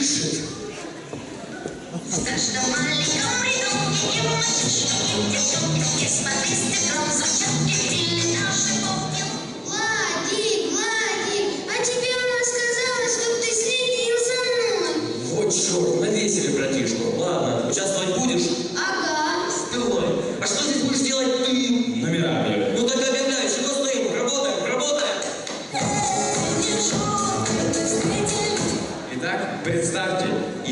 дышит. С каждым маленьким рядом, и мальчик, и девчонка, и с подвесным стеклом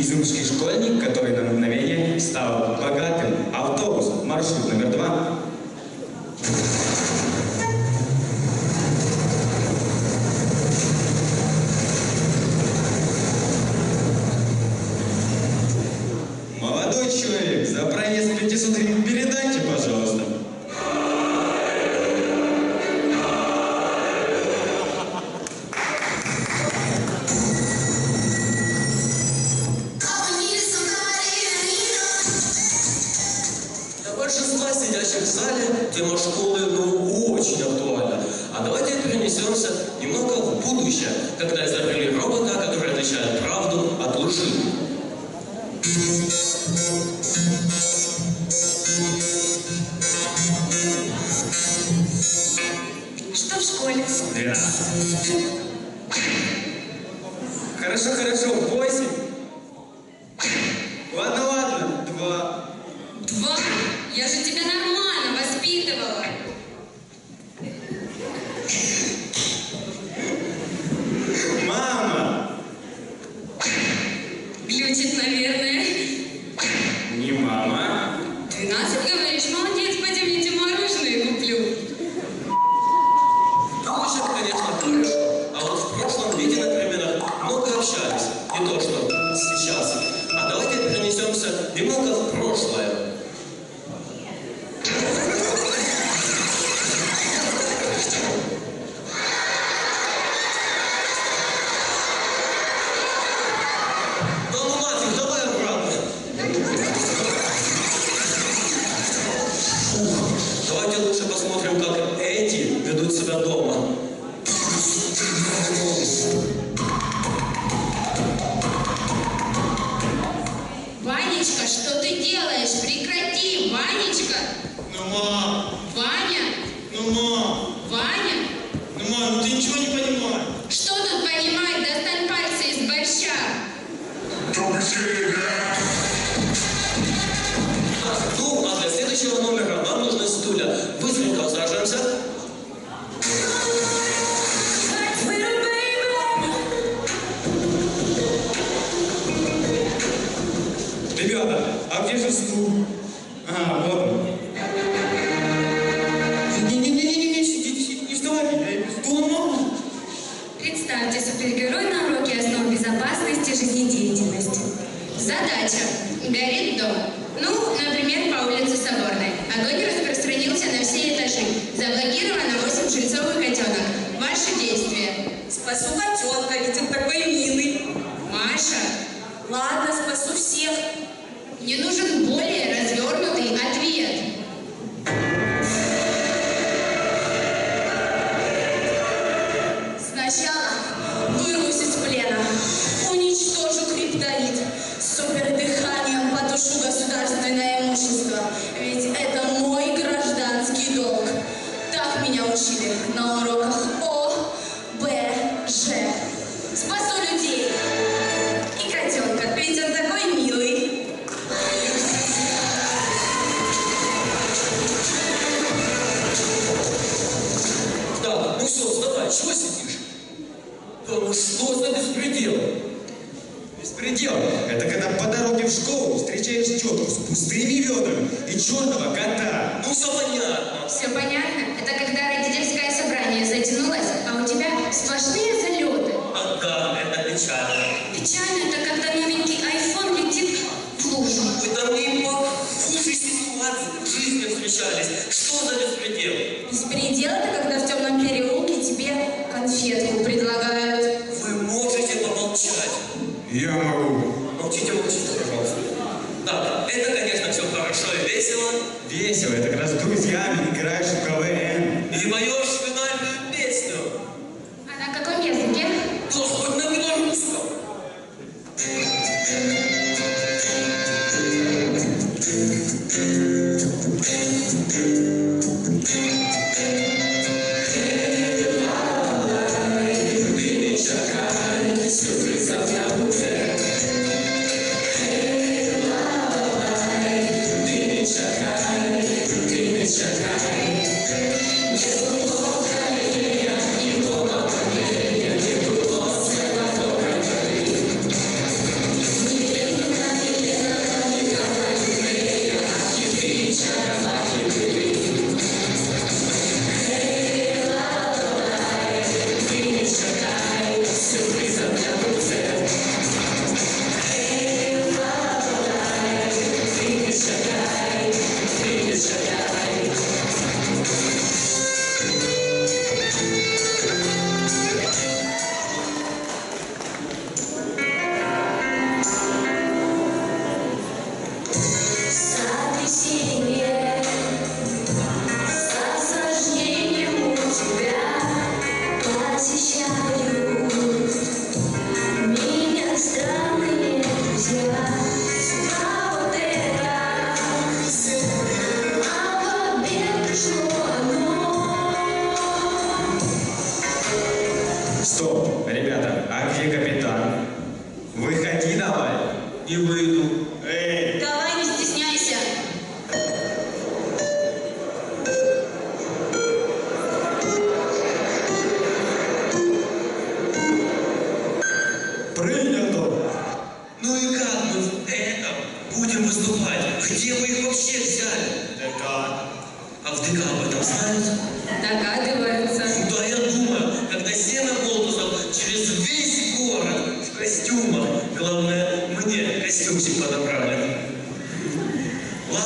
изюмский школьник, который на мгновение стал богатым. Автобус, маршрут номер два, Хорошо, хорошо, восемь. Ладно, ладно, два. Два? Я же тебя нормально воспитывала. Мама! Глючит, наверное. Не мама. Двенадцать, говоришь? Молодец, пойдем, я тебе мороженое куплю. Глючит, конечно, хорошо. А вот в прошлом виде возвращались. Не то, что сейчас. А давайте перенесемся немного в прошлое.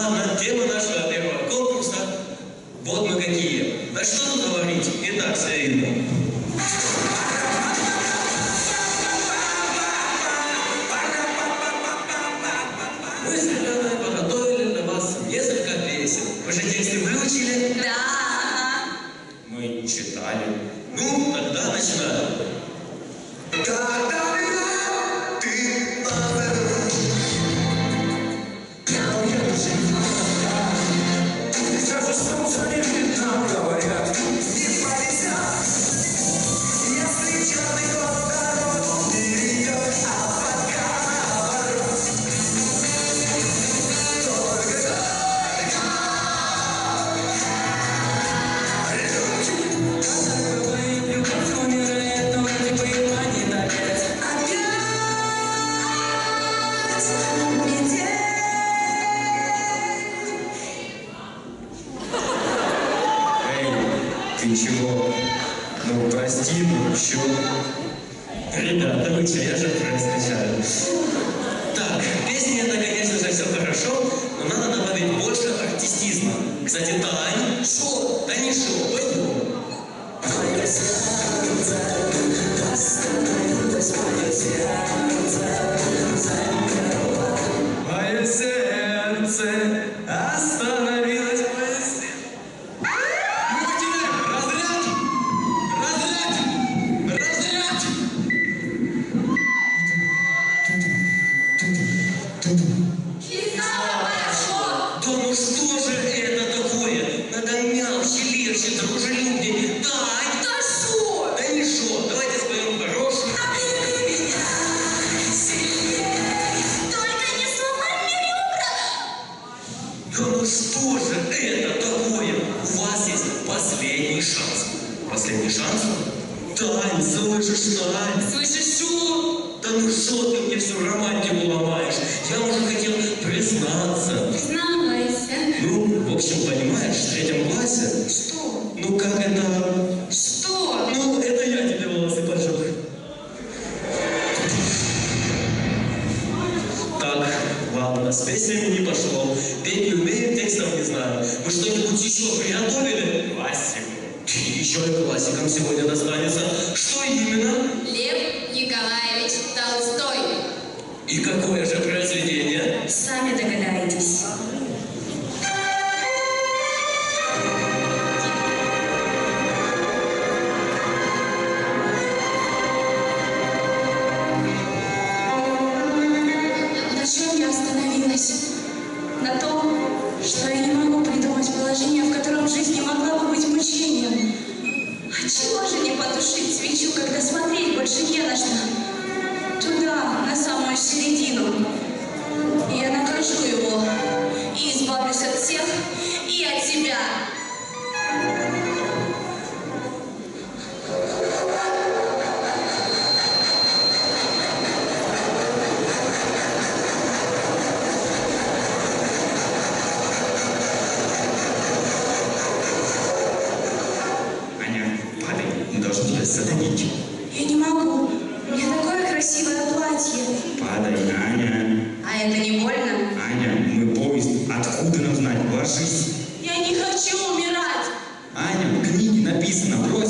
главная тема нашего первого конкурса «Вот мы какие». Да что тут говорить, Итак, все видно. прости, еще. Ребята, вы че, я же прости. признаться. Признавайся. Ну, в общем, понимаешь, в третьем классе... Что? Ну, как это И какое же произведение? Сами догадаетесь. На чем я остановилась? На том, что я не могу придумать положение, в котором жизнь не могла бы быть мучением. А чего же не потушить свечу, когда смотреть больше не на что? Туда, на самую середину. И я накажу его и избавлюсь от всех и от себя. Аня, падай, мы должны тебя задавить. Я не могу. Меня такое красивое платье. Падай, Аня. А это не больно? Аня, мы поезд. Откуда нам знать? Ложись. Я не хочу умирать. Аня, в книге написано, брось